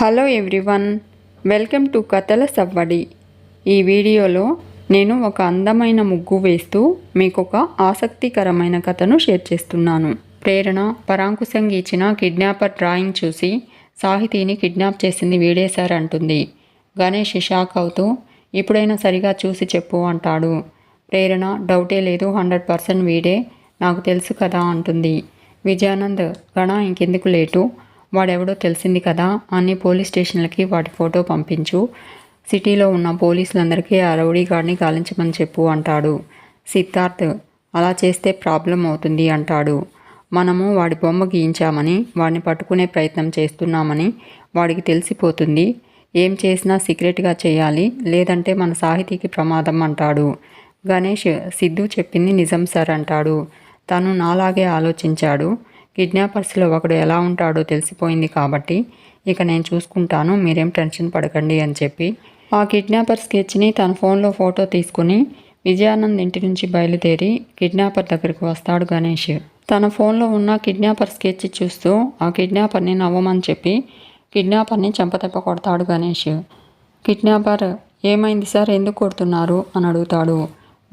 Hello everyone welcome to కథల సవ్వడి. ఈ వీడియోలో నేను ఒక అందమైన ముగ్గు వేస్తూ మీకు ఒక ఆసక్తికరమైన కథను షేర్ చేస్తున్నాను. ప్రేరణ పరాంకుశంగి ఇచ్చిన కిడ్నాపర్ డ్రాయింగ్ చూసి సాహితీని కిడ్నాప్ చేసింది వీడే సార్ అంటుంది. గణేష్ షాక్ అవుతూ ఇప్పుడైనా సరిగా చూసి చెప్పు అంటాడు. ప్రేరణ డౌటే లేదు హండ్రెడ్ పర్సెంట్ వీడే నాకు తెలుసు కదా అంటుంది. విజయానంద్ గణ ఇంకెందుకు లేటు? వాడెవడో తెలిసింది కదా అన్ని పోలీస్ స్టేషన్లకి వాటి ఫోటో పంపించు. సిటీలో ఉన్న పోలీసులందరికీ ఆ రౌడీ గారిని గాలించమని చెప్పు అంటాడు. సిద్ధార్థ్ అలా చేస్తే ప్రాబ్లం అవుతుంది అంటాడు. మనము వాడి బొమ్మ గీయించామని వాడిని పట్టుకునే ప్రయత్నం చేస్తున్నామని వాడికి తెలిసిపోతుంది. ఏం చేసినా సీక్రెట్గా చేయాలి లేదంటే మన సాహితీకి ప్రమాదం అంటాడు. గణేష్ సిద్ధు చెప్పింది నిజం సార్ అంటాడు. తను నాలాగే ఆలోచించాడు. కిడ్నాపర్స్లో ఒకడు ఎలా ఉంటాడో తెలిసిపోయింది కాబట్టి ఇక నేను చూసుకుంటాను మీరేం టెన్షన్ పడకండి అని చెప్పి. ఆ కిడ్నాపర్ స్కెచ్ని తన ఫోన్లో ఫోటో తీసుకుని విజయానంద్ ఇంటి నుంచి బయలుదేరి కిడ్నాపర్ దగ్గరికి వస్తాడు గణేష్. తన ఫోన్లో ఉన్న కిడ్నాపర్ స్కెచ్ చూస్తూ ఆ కిడ్నాపర్ని నవ్వమని చెప్పి కిడ్నాపర్ని చెంపతెప్ప కొడతాడు గణేష్. కిడ్నాపర్ ఏమైంది సార్? ఎందుకు కొడుతున్నారు? అని అడుగుతాడు.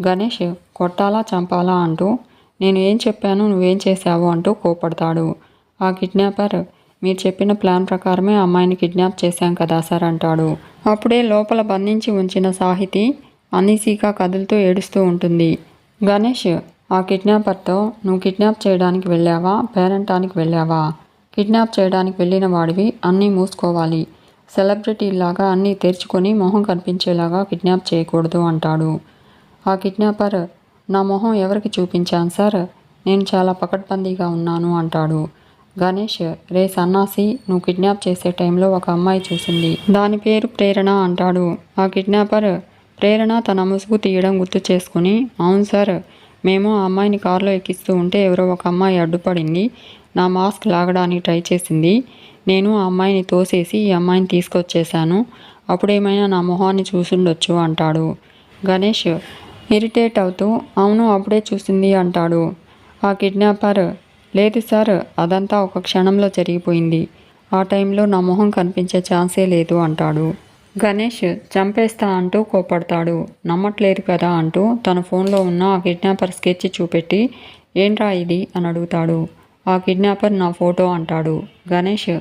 గణేష్ కొట్టాలా చంపాలా అంటూ నేను ఏం చెప్పాను నువ్వేం చేశావు అంటూ కోపడతాడు. ఆ కిడ్నాపర్ మీరు చెప్పిన ప్లాన్ ప్రకారమే అమ్మాయిని కిడ్నాప్ చేశాం కదా సార్ అంటాడు. అప్పుడే లోపల బంధించి ఉంచిన సాహితి అనీసీగా కదులుతూ ఏడుస్తూ ఉంటుంది. గణేష్ ఆ కిడ్నాపర్తో నువ్వు కిడ్నాప్ చేయడానికి వెళ్ళావా? పేరెంటానికి వెళ్ళావా? కిడ్నాప్ చేయడానికి వెళ్ళిన వాడివి అన్నీ మూసుకోవాలి. సెలబ్రిటీలాగా అన్నీ తెరుచుకొని మొహం కనిపించేలాగా కిడ్నాప్ చేయకూడదు అంటాడు. ఆ కిడ్నాపర్ నా మొహం ఎవరికి చూపించాను సార్? నేను చాలా పకడ్బందీగా ఉన్నాను అంటాడు. గణేష్ రే సన్నాసి నువ్వు కిడ్నాప్ చేసే టైంలో ఒక అమ్మాయి చూసింది. దాని పేరు ప్రేరణ అంటాడు. ఆ కిడ్నాపర్ ప్రేరణ తన ముసుగు తీయడం గుర్తు చేసుకుని అవును సార్ మేము ఆ అమ్మాయిని కారులో ఎక్కిస్తూ ఉంటే ఎవరో ఒక అమ్మాయి అడ్డుపడింది. నా మాస్క్ లాగడానికి ట్రై చేసింది. నేను ఆ అమ్మాయిని తోసేసి ఈ అమ్మాయిని తీసుకొచ్చేసాను అప్పుడేమైనా నా మొహాన్ని చూసుండొచ్చు అంటాడు. గణేష్ ఇరిటేట్ అవుతూ అవును అప్పుడే చూసింది అంటాడు. ఆ కిడ్నాపర్ లేదు సార్ అదంతా ఒక క్షణంలో జరిగిపోయింది. ఆ టైంలో నా మొహం కనిపించే ఛాన్సే లేదు అంటాడు. గణేష్ చంపేస్తా అంటూ కోపడతాడు నమ్మట్లేదు కదా అంటూ తన ఫోన్లో ఉన్న ఆ కిడ్నాపర్ స్కెచ్ చూపెట్టి ఏంట్రా ఇది? అని అడుగుతాడు. ఆ కిడ్నాపర్ నా ఫోటో అంటాడు. గణేష్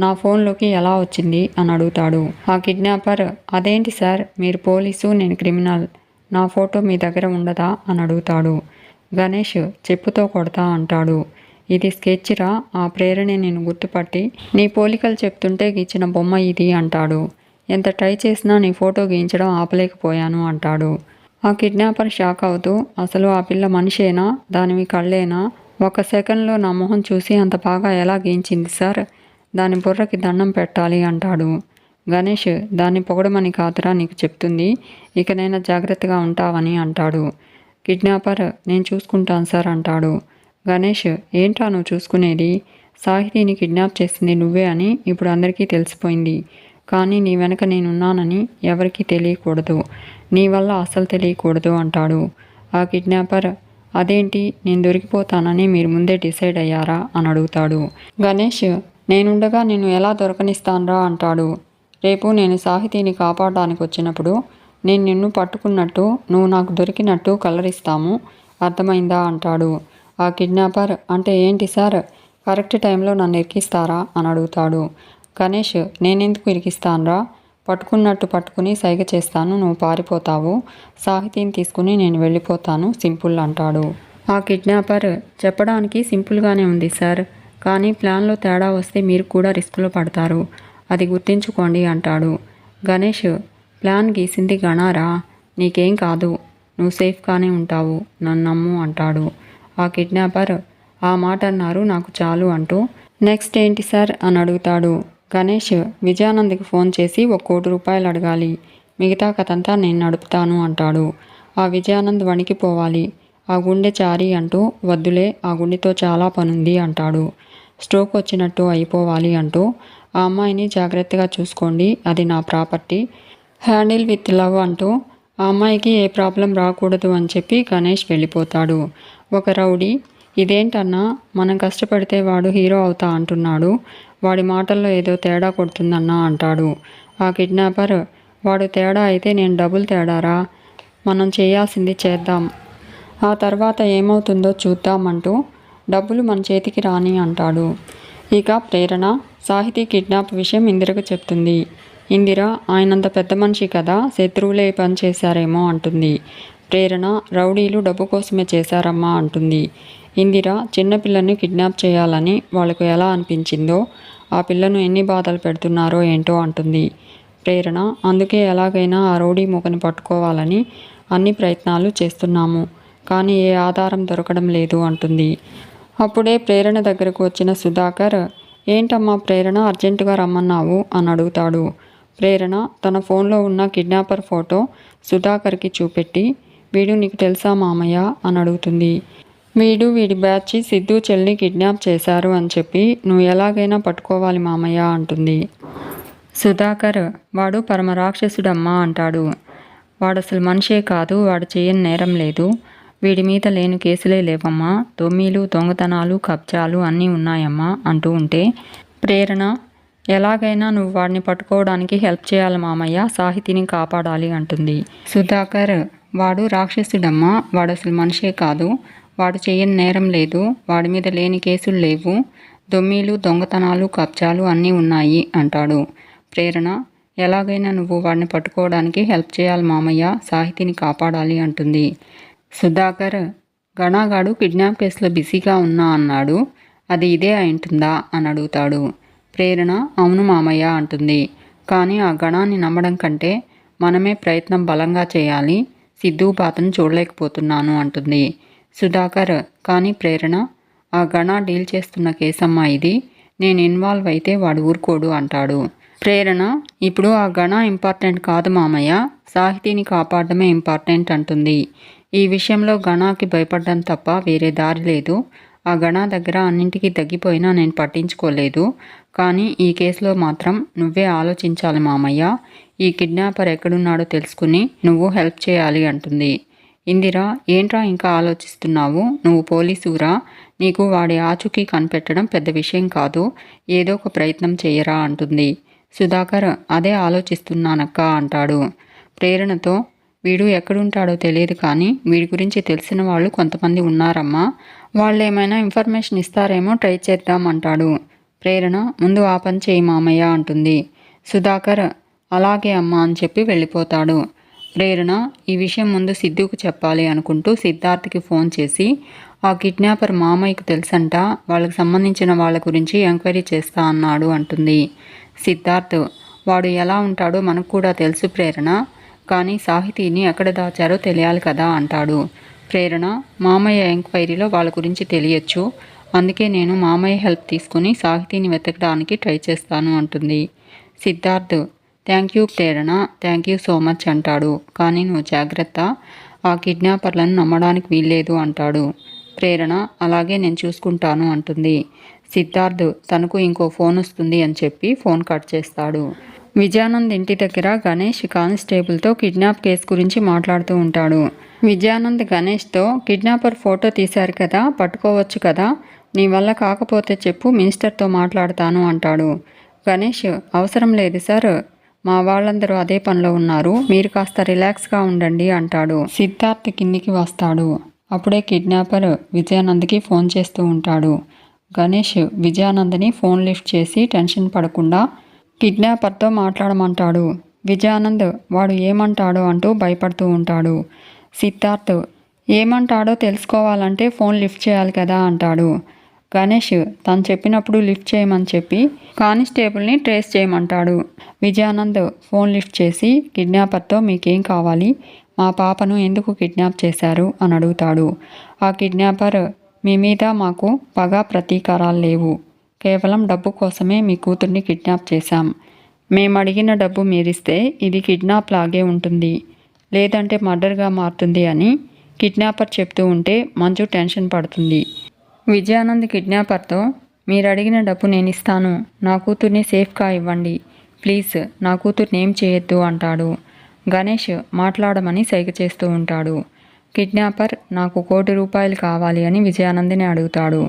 నా ఫోన్లోకి ఎలా వచ్చింది? అని అడుగుతాడు. ఆ కిడ్నాపర్ అదేంటి సార్ మీరు పోలీసు నేను క్రిమినల్. నా ఫోటో మీ దగ్గర ఉండదా? అని అడుగుతాడు. గణేష్ చెప్పుతో కొడతా అంటాడు. ఇది స్కెచ్రా ఆ ప్రేరణ నేను గుర్తుపట్టి నీ పోలికలు చెప్తుంటే గీచిన బొమ్మ ఇది అంటాడు. ఎంత ట్రై చేసినా నీ ఫోటో గీయించడం ఆపలేకపోయాను అంటాడు. ఆ కిడ్నాపర్ షాక్ అవుతూ అసలు ఆ పిల్ల మనిషేనా? దానివి కళ్ళేనా? ఒక సెకండ్లో నా మొహం చూసి అంత బాగా ఎలా గీయించింది సార్? దాని బుర్రకి దండం పెట్టాలి అంటాడు. గణేష్ దాన్ని పొగడమని కాదురా నీకు చెప్తుంది. ఇకనైనా జాగ్రత్తగా ఉంటావని అంటాడు. కిడ్నాపర్ నేను చూసుకుంటాను సార్ అంటాడు. గణేష్ ఏంట్రా నువ్వు చూసుకునేది? సాహితీని కిడ్నాప్ చేసింది నువ్వే అని ఇప్పుడు అందరికీ తెలిసిపోయింది. కానీ నీ వెనక నేనున్నానని ఎవరికీ తెలియకూడదు. నీ వల్ల అసలు తెలియకూడదు అంటాడు. ఆ కిడ్నాపర్ అదేంటి? నేను దొరికిపోతానని మీరు ముందే డిసైడ్ అయ్యారా? అని అడుగుతాడు. గణేష్ నేనుండగా నేను ఎలా దొరకనిస్తానరా? అంటాడు. రేపు నేను సాహితీని కాపాడడానికి వచ్చినప్పుడు నేను నిన్ను పట్టుకున్నట్టు నువ్వు నాకు దొరికినట్టు కలరిస్తాము. అర్థమైందా? అంటాడు. ఆ కిడ్నాపర్ అంటే ఏంటి సార్? కరెక్ట్ టైంలో నన్ను ఇరికిస్తారా అని అడుగుతాడు. గణేష్ నేనెందుకు ఇరికిస్తానురా? పట్టుకున్నట్టు పట్టుకుని సైగ చేస్తాను నువ్వు పారిపోతావు. సాహితీని తీసుకుని నేను వెళ్ళిపోతాను సింపుల్ అంటాడు. ఆ కిడ్నాపర్ చెప్పడానికి సింపుల్గానే ఉంది సార్. కానీ ప్లాన్లో తేడా వస్తే మీరు కూడా రిస్క్లో పడతారు. అది గుర్తించుకోండి అంటాడు. గణేష్ ప్లాన్ గీసింది గణారా? నీకేం కాదు. నువ్వు సేఫ్గానే ఉంటావు. నన్ను నమ్ము అంటాడు. ఆ కిడ్నాపర్ ఆ మాట అన్నారు నాకు చాలు అంటూ. నెక్స్ట్ ఏంటి సార్? అని అడుగుతాడు. గణేష్ విజయానంద్కి ఫోన్ చేసి ఒక కోటి రూపాయలు అడగాలి. మిగతా కథంతా నేను నడుపుతాను అంటాడు. ఆ విజయానంద్ వణికిపోవాలి. ఆ గుండె చారి అంటూ వద్దులే ఆ గుండెతో చాలా పనుంది అంటాడు. స్ట్రోక్ వచ్చినట్టు అయిపోవాలి అంటూ ఆ అమ్మాయిని జాగ్రత్తగా చూసుకోండి అది నా ప్రాపర్టీ. హ్యాండిల్ విత్ లవ్ అంటూ ఆ అమ్మాయికి ఏ ప్రాబ్లం రాకూడదు అని చెప్పి గణేష్ వెళ్ళిపోతాడు. ఒక రౌడీ ఇదేంటన్నా మనం కష్టపడితే వాడు హీరో అవుతా అంటున్నాడు వాడి మాటల్లో ఏదో తేడా కొడుతుందన్నా అంటాడు. ఆ కిడ్నాపర్ వాడు తేడా అయితే నేను డబుల్ తేడారా? మనం చేయాల్సింది చేద్దాం. ఆ తర్వాత ఏమవుతుందో చూద్దామంటూ డబ్బులు మన చేతికి రాని అంటాడు. ఇక ప్రేరణ సాహితీ కిడ్నాప్ విషయం ఇందిరకు చెప్తుంది. ఇందిర ఆయనంత పెద్ద మనిషి కదా శత్రువులే పని చేశారేమో అంటుంది. ప్రేరణ రౌడీలు డబ్బు కోసమే చేశారమ్మా అంటుంది. ఇందిర చిన్నపిల్లని కిడ్నాప్ చేయాలని వాళ్ళకు ఎలా అనిపించిందో ఆ పిల్లను ఎన్ని బాధలు పెడుతున్నారో ఏంటో అంటుంది. ప్రేరణ అందుకే ఎలాగైనా ఆ రౌడీ మూకని పట్టుకోవాలని అన్ని ప్రయత్నాలు చేస్తున్నాము కానీ ఏ ఆధారం దొరకడం లేదు అంటుంది. అప్పుడే ప్రేరణ దగ్గరకు వచ్చిన సుధాకర్ ఏంటమ్మా ప్రేరణ? అర్జెంటుగా రమ్మన్నావు? అని అడుగుతాడు. ప్రేరణ తన ఫోన్లో ఉన్న కిడ్నాపర్ ఫోటో సుధాకర్కి చూపెట్టి వీడు నీకు తెలుసా మామయ్య? అని అడుగుతుంది. వీడు వీడి బ్యాచ్ సిద్ధు చెల్లిని కిడ్నాప్ చేశారు అని చెప్పి నువ్వు ఎలాగైనా పట్టుకోవాలి మామయ్య అంటుంది. సుధాకర్ వాడు పరమ రాక్షసుడమ్మా అంటాడు. వాడు అసలు మనిషే కాదు వాడు చేయని నేరం లేదు. వీడి మీద లేని కేసులే లేవమ్మా. దొమ్మీలు దొంగతనాలు కబ్జాలు అన్నీ ఉన్నాయమ్మా అంటూ ఉంటే ప్రేరణ? ఎలాగైనా నువ్వు వాడిని పట్టుకోవడానికి హెల్ప్ చేయాలి మామయ్య సాహితిని కాపాడాలి అంటుంది. సుధాకర్ వాడు రాక్షసుడమ్మా. వాడు అసలు మనిషే కాదు. వాడు చేయని నేరం లేదు. వాడి మీద లేని కేసులు లేవు. దొమ్మీలు దొంగతనాలు కబ్జాలు అన్నీ ఉన్నాయి అంటాడు. ప్రేరణ? ఎలాగైనా నువ్వు వాడిని పట్టుకోవడానికి హెల్ప్ చేయాలి మామయ్య సాహితిని కాపాడాలి అంటుంది. సుధాకర్ గణాగాడు కిడ్నాప్ కేసులో బిజీగా ఉన్నా అన్నాడు. అది ఇదే అయింటుందా? అని అడుగుతాడు. ప్రేరణ అవును మామయ్య అంటుంది. కానీ ఆ గణాన్ని నమ్మడం కంటే మనమే ప్రయత్నం బలంగా చేయాలి. సిద్ధు పాతను చూడలేకపోతున్నాను అంటుంది. సుధాకర్ కానీ ప్రేరణ ఆ గణ డీల్ చేస్తున్న కేసమ్మా ఇది. నేను ఇన్వాల్వ్ అయితే వాడు ఊరుకోడు అంటాడు. ప్రేరణ ఇప్పుడు ఆ గణ ఇంపార్టెంట్ కాదు మామయ్య. సాహితీని కాపాడమే ఇంపార్టెంట్ అంటుంది. ఈ విషయంలో గణాకి భయపడడం తప్ప వేరే దారి లేదు. ఆ గణ దగ్గర అన్నింటికీ తగ్గిపోయినా నేను పట్టించుకోలేదు. కానీ ఈ కేసులో మాత్రం నువ్వే ఆలోచించాలి మామయ్య. ఈ కిడ్నాపర్ ఎక్కడున్నాడో తెలుసుకుని నువ్వు హెల్ప్ చేయాలి అంటుంది. ఇందిరా ఏంట్రా ఇంకా ఆలోచిస్తున్నావు? నువ్వు పోలీసురా? నీకు వాడి ఆచూకీ కనిపెట్టడం పెద్ద విషయం కాదు. ఏదో ఒక ప్రయత్నం చేయరా అంటుంది. సుధాకర్ అదే ఆలోచిస్తున్నానక్క అంటాడు. ప్రేరణతో వీడు ఎక్కడుంటాడో తెలియదు కానీ వీడి గురించి తెలిసిన వాళ్ళు కొంతమంది ఉన్నారమ్మా. వాళ్ళు ఏమైనా ఇన్ఫర్మేషన్ ఇస్తారేమో ట్రై చేద్దాం అంటాడు ప్రేరణ ముందు ఆ పని చేయి మామయ్య అంటుంది. సుధాకర్ అలాగే అమ్మా అని చెప్పి వెళ్ళిపోతాడు. ప్రేరణ ఈ విషయం ముందు సిద్ధుకు చెప్పాలి అనుకుంటూ సిద్ధార్థ్కి ఫోన్ చేసి ఆ కిడ్నాపర్ మామయ్యకు తెలుసంట వాళ్ళకి సంబంధించిన వాళ్ళ గురించి ఎంక్వైరీ చేస్తా అన్నాడు అంటుంది. సిద్ధార్థ్ వాడు ఎలా ఉంటాడో మనకు కూడా తెలుసు ప్రేరణ. కానీ సాహితీని ఎక్కడ దాచారో తెలియాలి కదా అంటాడు. ప్రేరణ మామయ్య ఎంక్వైరీలో వాళ్ళ గురించి తెలియచ్చు. అందుకే నేను మామయ్య హెల్ప్ తీసుకుని సాహితీని వెతకడానికి ట్రై చేస్తాను అంటుంది. Siddharth thank you Prerana thank you so much అంటాడు. కానీ నువ్వు జాగ్రత్త ఆ కిడ్నాపర్లను నమ్మడానికి వీల్లేదు అంటాడు. ప్రేరణ అలాగే నేను చూసుకుంటాను అంటుంది. సిద్ధార్థ్ తనకు ఇంకో ఫోన్ వస్తుంది అని చెప్పి ఫోన్ కట్ చేస్తాడు. విజయానంద్ ఇంటి దగ్గర గణేష్ కానిస్టేబుల్తో కిడ్నాప్ కేసు గురించి మాట్లాడుతూ ఉంటాడు. విజయానంద్ గణేష్తో కిడ్నాపర్ ఫోటో తీశారు కదా పట్టుకోవచ్చు కదా నీ వల్ల కాకపోతే చెప్పు మినిస్టర్తో మాట్లాడతాను అంటాడు. గణేష్ అవసరం లేదు సార్ మా వాళ్ళందరూ అదే పనిలో ఉన్నారు మీరు కాస్త రిలాక్స్గా ఉండండి అంటాడు. సిద్ధార్థ్ కిందికి వస్తాడు. అప్పుడే కిడ్నాపర్ విజయానంద్కి ఫోన్ చేస్తూ ఉంటాడు. గణేష్ విజయానంద్ని ఫోన్ లిఫ్ట్ చేసి టెన్షన్ పడకుండా కిడ్నాపర్తో మాట్లాడమంటాడు. విజయానంద్ వాడు ఏమంటాడో అంటూ భయపడుతూ ఉంటాడు. సిద్ధార్థ్ ఏమంటాడో తెలుసుకోవాలంటే ఫోన్ లిఫ్ట్ చేయాలి కదా అంటాడు. గణేష్ తను చెప్పినప్పుడు లిఫ్ట్ చేయమని చెప్పి కానిస్టేబుల్ని ట్రేస్ చేయమంటాడు. విజయానంద్ ఫోన్ లిఫ్ట్ చేసి కిడ్నాపర్తో మీకేం కావాలి? మా పాపను ఎందుకు కిడ్నాప్ చేశారు? అని అడుగుతాడు. ఆ కిడ్నాపర్ మీ మీద మాకు పగ ప్రతీకారాలు లేవు. కేవలం డబ్బు కోసమే మీ కూతుర్ని కిడ్నాప్ చేశాం. మేము అడిగిన డబ్బు మీరిస్తే ఇది కిడ్నాప్ లాగే ఉంటుంది. లేదంటే మర్డర్గా మారుతుంది అని కిడ్నాపర్ చెప్తూ ఉంటే మంజు టెన్షన్ పడుతుంది. విజయానంద్ కిడ్నాపర్తో మీరు అడిగిన డబ్బు నేను ఇస్తాను నా కూతుర్ని సేఫ్గా ఇవ్వండి. ప్లీజ్ నా కూతుర్ని ఏం చేయొద్దు అంటాడు. గణేష్ మాట్లాడమని సైగ చేస్తూ ఉంటాడు. కిడ్నాపర్ నాకు కోటి రూపాయలు కావాలి అని విజయానందిని అడుగుతాడు.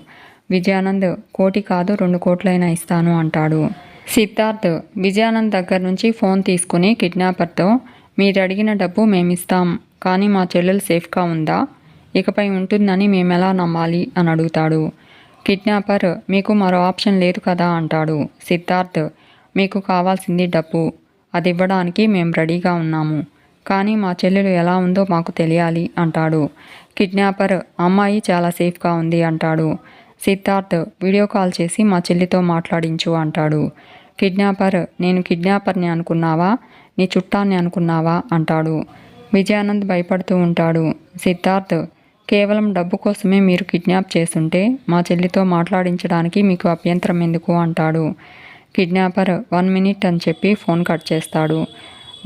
విజయానంద్ కోటి కాదు రెండు కోట్లైనా ఇస్తాను అంటాడు. సిద్ధార్థ్ విజయానంద్ దగ్గర నుంచి ఫోన్ తీసుకుని కిడ్నాపర్తో మీరు అడిగిన డబ్బు మేమిస్తాం కానీ మా చెల్లెలు సేఫ్గా ఉందా? ఇకపై ఉంటుందని మేమెలా నమ్మాలి అని అడుగుతాడు. కిడ్నాపర్ మీకు మరో ఆప్షన్ లేదు కదా అంటాడు. సిద్ధార్థ్ మీకు కావాల్సింది డబ్బు. అది ఇవ్వడానికి మేము రెడీగా ఉన్నాము. కానీ మా చెల్లెలు ఎలా ఉందో మాకు తెలియాలి అంటాడు. కిడ్నాపర్ అమ్మాయి చాలా సేఫ్గా ఉంది అంటాడు. సిద్ధార్థ్ వీడియో కాల్ చేసి మా చెల్లితో మాట్లాడించు అంటాడు. కిడ్నాపర్ నేను కిడ్నాపర్ని అనుకున్నావా? నీ చుట్టాన్ని అనుకున్నావా? అంటాడు. విజయానంద్ భయపడుతూ ఉంటాడు. సిద్ధార్థ్ కేవలం డబ్బు కోసమే మీరు కిడ్నాప్ చేస్తుంటే మా చెల్లితో మాట్లాడించడానికి మీకు అభ్యంతరం ఎందుకు? అంటాడు. కిడ్నాపర్ వన్ మినిట్ అని చెప్పి ఫోన్ కట్ చేస్తాడు.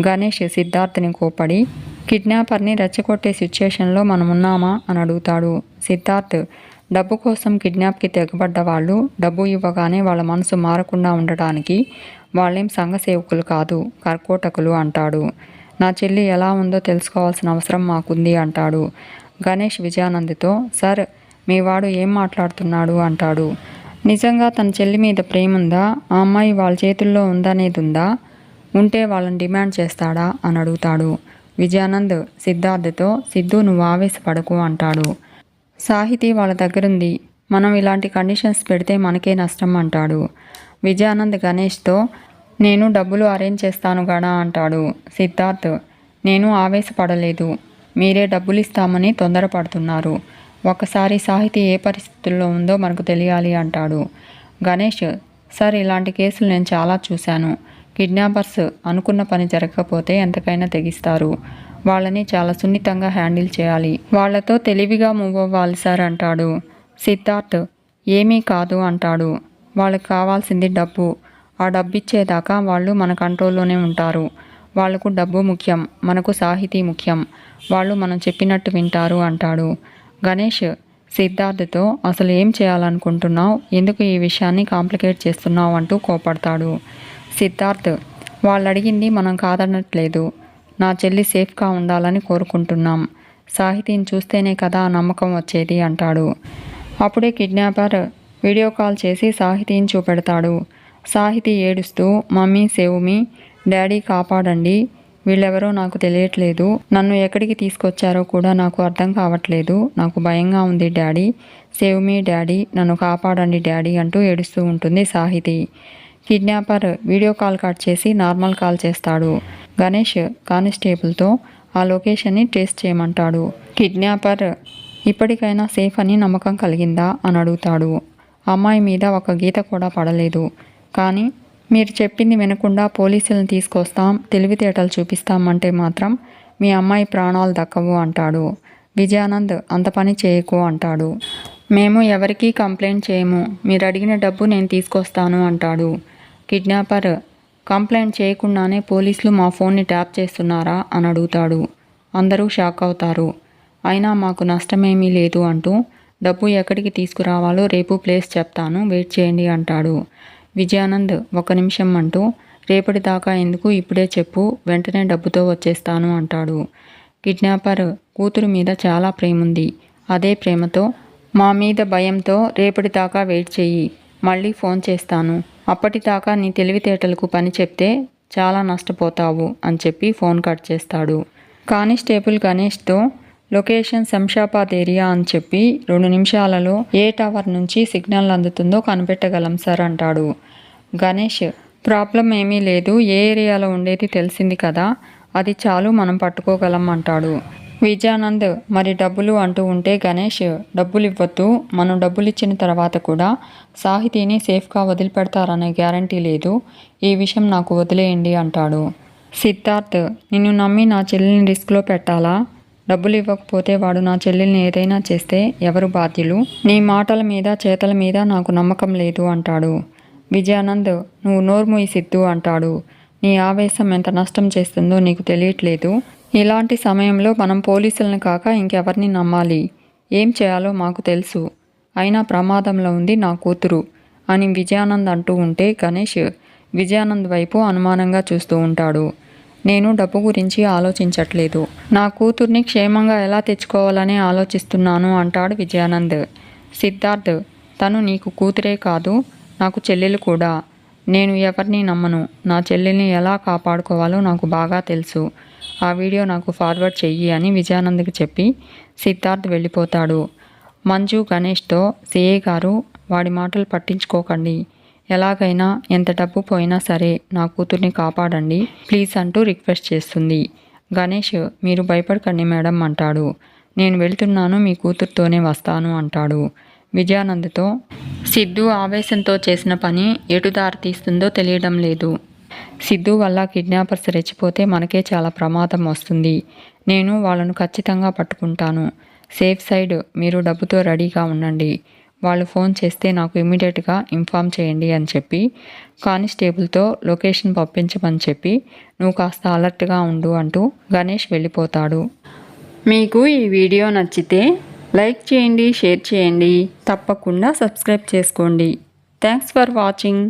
గణేష్ సిద్ధార్థ్ని కోపడి కిడ్నాపర్ని రెచ్చగొట్టే సిచ్యుయేషన్లో మనం ఉన్నామా అని అడుగుతాడు. సిద్ధార్థ్ డబ్బు కోసం కిడ్నాప్కి తెగబడ్డ వాళ్ళు డబ్బు ఇవ్వగానే వాళ్ళ మనసు మారకుండా ఉండటానికి వాళ్ళేం సంఘసేవకులు కాదు కర్కోటకులు అంటాడు. నా చెల్లి ఎలా ఉందో తెలుసుకోవాల్సిన అవసరం మాకుంది అంటాడు. గణేష్ విజయానంద్తో సార్ మీ వాడు ఏం మాట్లాడుతున్నాడు? అంటాడు. నిజంగా తన చెల్లి మీద ప్రేమ ఉందా ఆ అమ్మాయి వాళ్ళ చేతుల్లో ఉందనేది ఉందా ఉంటే వాళ్ళని డిమాండ్ చేస్తాడా? అని అడుగుతాడు. విజయానంద్ సిద్ధార్థతో సిద్ధు నువ్వు ఆవేశపడకు అంటాడు. సాహితీ వాళ్ళ దగ్గరుంది. మనం ఇలాంటి కండిషన్స్ పెడితే మనకే నష్టం అంటాడు. విజయానంద్ గణేష్తో నేను డబ్బులు అరేంజ్ చేస్తాను గడా అంటాడు సిద్ధార్థ్. నేను ఆవేశపడలేదు. మీరే డబ్బులు ఇస్తామని తొందరపడుతున్నారు. ఒకసారి సాహితీ ఏ పరిస్థితుల్లో ఉందో మనకు తెలియాలి అంటాడు గణేష్. సార్ ఇలాంటి కేసులు నేను చాలా చూశాను. కిడ్నాపర్స్ అనుకున్న పని జరగకపోతే ఎంతకైనా తెగిస్తారు. వాళ్ళని చాలా సున్నితంగా హ్యాండిల్ చేయాలి. వాళ్ళతో తెలివిగా మూవ్ అవ్వాలి సార్ అంటాడు. సిద్ధార్థ్ ఏమీ కాదు అంటాడు. వాళ్ళకి కావాల్సింది డబ్బు. ఆ డబ్బు ఇచ్చేదాకా వాళ్ళు మన కంట్రోల్లోనే ఉంటారు. వాళ్ళకు డబ్బు ముఖ్యం మనకు సాహితీ ముఖ్యం. వాళ్ళు మనం చెప్పినట్టు వింటారు అంటాడు. గణేష్ సిద్ధార్థతో అసలు ఏం చేయాలనుకుంటున్నావు? ఎందుకు ఈ విషయాన్ని కాంప్లికేట్ చేస్తున్నావు? అంటూ కోపడతాడు. సిద్ధార్థ్ వాళ్ళు అడిగింది మనం కాదనట్లేదు. నా చెల్లి సేఫ్గా ఉండాలని కోరుకుంటున్నాం. సాహితీని చూస్తేనే కదా నమ్మకం వచ్చేది అంటాడు. అప్పుడే కిడ్నాపర్ వీడియో కాల్ చేసి సాహితీని చూపెడతాడు. సాహితీ ఏడుస్తూ మమ్మీ సేవుమి డాడీ కాపాడండి. వీళ్ళెవరో నాకు తెలియట్లేదు. నన్ను ఎక్కడికి తీసుకొచ్చారో కూడా నాకు అర్థం కావట్లేదు. నాకు భయంగా ఉంది డాడీ. సేవ్ మీ డాడీ నన్ను కాపాడండి డాడీ అంటూ ఏడుస్తూ ఉంటుంది Sahithi. Kidnapper video call cut చేసి నార్మల్ కాల్ చేస్తాడు. గణేష్ కానిస్టేబుల్తో ఆ లొకేషన్ని ట్రేస్ చేయమంటాడు. కిడ్నాపర్ ఇప్పటికైనా సేఫ్ అని నమ్మకం కలిగిందా అని అడుగుతాడు. అమ్మాయి మీద ఒక గీత కూడా పడలేదు. కానీ మీరు చెప్పింది వినకుండా పోలీసులను తీసుకొస్తాం తెలివితేటలు చూపిస్తామంటే మాత్రం మీ అమ్మాయి ప్రాణాలు దక్కవు అంటాడు. విజయానంద్ అంత పని చేయకు అంటాడు. మేము ఎవరికీ కంప్లైంట్ చేయము. మీరు అడిగిన డబ్బు నేను తీసుకొస్తాను అంటాడు. కిడ్నాపర్ కంప్లైంట్ చేయకుండానే పోలీసులు మా ఫోన్ని ట్యాప్ చేస్తున్నారా అని అడుగుతాడు. అందరూ షాక్ అవుతారు. అయినా మాకు నష్టమేమీ లేదు అంటూ డబ్బు ఎక్కడికి తీసుకురావాలో రేపు ప్లేస్ చెప్తాను వెయిట్ చేయండి అంటాడు. విజయానంద్ ఒక నిమిషం అంటూ రేపటి దాకా ఎందుకు ఇప్పుడే చెప్పు వెంటనే డబ్బుతో వచ్చేస్తాను అంటాడు. కిడ్నాపర్ కూతురు మీద చాలా ప్రేముంది. అదే ప్రేమతో మా మీద భయంతో రేపటి దాకా వెయిట్ చెయ్యి మళ్ళీ ఫోన్ చేస్తాను. అప్పటిదాకా నీ తెలివితేటలకు పని చెప్తే చాలా నష్టపోతావు అని చెప్పి ఫోన్ కట్ చేస్తాడు. కానిస్టేబుల్ గణేష్తో లొకేషన్ శంషాబాద్ ఏరియా అని చెప్పి రెండు నిమిషాలలో ఏ టవర్ నుంచి సిగ్నల్ అందుతుందో కనిపెట్టగలం సార్ అంటాడు. గణేష్ ప్రాబ్లం ఏమీ లేదు ఏ ఏరియాలో ఉండేది తెలిసింది కదా అది చాలు మనం పట్టుకోగలం అంటాడు. విజయానంద్ మరి డబ్బులు అంటూ ఉంటే గణేష్ డబ్బులు ఇవ్వద్దు మనం డబ్బులు ఇచ్చిన తర్వాత కూడా సాహితీని సేఫ్గా వదిలిపెడతారనే గ్యారంటీ లేదు. ఈ విషయం నాకు వదిలేయండి అంటాడు. సిద్ధార్థ్ నిన్ను నమ్మి నా చెల్లెల్ని రిస్క్లో పెట్టాలా? డబ్బులు ఇవ్వకపోతే వాడు నా చెల్లెల్ని ఏదైనా చేస్తే ఎవరు బాధ్యులు? నీ మాటల మీద చేతల మీద నాకు నమ్మకం లేదు అంటాడు. విజయానంద్ నువ్వు నోర్ముయి సిద్ధు అంటాడు. నీ ఆవేశం ఎంత నష్టం చేస్తుందో నీకు తెలియట్లేదు. ఇలాంటి సమయంలో మనం పోలీసులను కాక ఇంకెవరిని నమ్మాలి? ఏం చేయాలో మాకు తెలుసు. అయినా ప్రమాదంలో ఉంది నా కూతురు అని విజయానంద్ అంటూ ఉంటే గణేష్ విజయానంద్ వైపు అనుమానంగా చూస్తూ ఉంటాడు. నేను డబ్బు గురించి ఆలోచించట్లేదు. నా కూతుర్ని క్షేమంగా ఎలా తెచ్చుకోవాలని ఆలోచిస్తున్నాను అంటాడు విజయానంద్. సిద్ధార్థ్ తను నీకు కూతురే కాదు నాకు చెల్లెలు కూడా. నేను ఎవరిని నమ్మను? నా చెల్లెల్ని ఎలా కాపాడుకోవాలో నాకు బాగా తెలుసు. ఆ వీడియో నాకు ఫార్వర్డ్ చెయ్యి అని విజయానంద్కి చెప్పి సిద్ధార్థ్ వెళ్ళిపోతాడు. మంజు గణేష్తో సిఏ గారు వాడి మాటలు పట్టించుకోకండి. ఎలాగైనా ఎంత డబ్బు పోయినా సరే నా కూతుర్ని కాపాడండి ప్లీజ్ అంటూ రిక్వెస్ట్ చేస్తుంది. గణేష్ మీరు భయపడకండి మేడం అంటాడు. నేను వెళ్తున్నాను మీ కూతురుతోనే వస్తాను అంటాడు విజయానంద్తో. సిద్ధు ఆవేశంతో చేసిన పని ఎటు దారి తీస్తుందో తెలియడం లేదు. సిద్ధు వల్ల కిడ్నాపర్స్ రెచ్చిపోతే మనకే చాలా ప్రమాదం వస్తుంది. నేను వాళ్ళను ఖచ్చితంగా పట్టుకుంటాను. సేఫ్ సైడ్ మీరు డబ్బుతో రెడీగా ఉండండి. వాళ్ళు ఫోన్ చేస్తే నాకు ఇమీడియట్గా ఇన్ఫామ్ చేయండి అని చెప్పి కానిస్టేబుల్తో లొకేషన్ పంపించమని చెప్పి నువ్వు కాస్త అలర్ట్గా ఉండు అంటూ గణేష్ వెళ్ళిపోతాడు. మీకు ఈ వీడియో నచ్చితే లైక్ చేయండి షేర్ చేయండి. తప్పకుండా సబ్స్క్రైబ్ చేసుకోండి. Thanks for watching.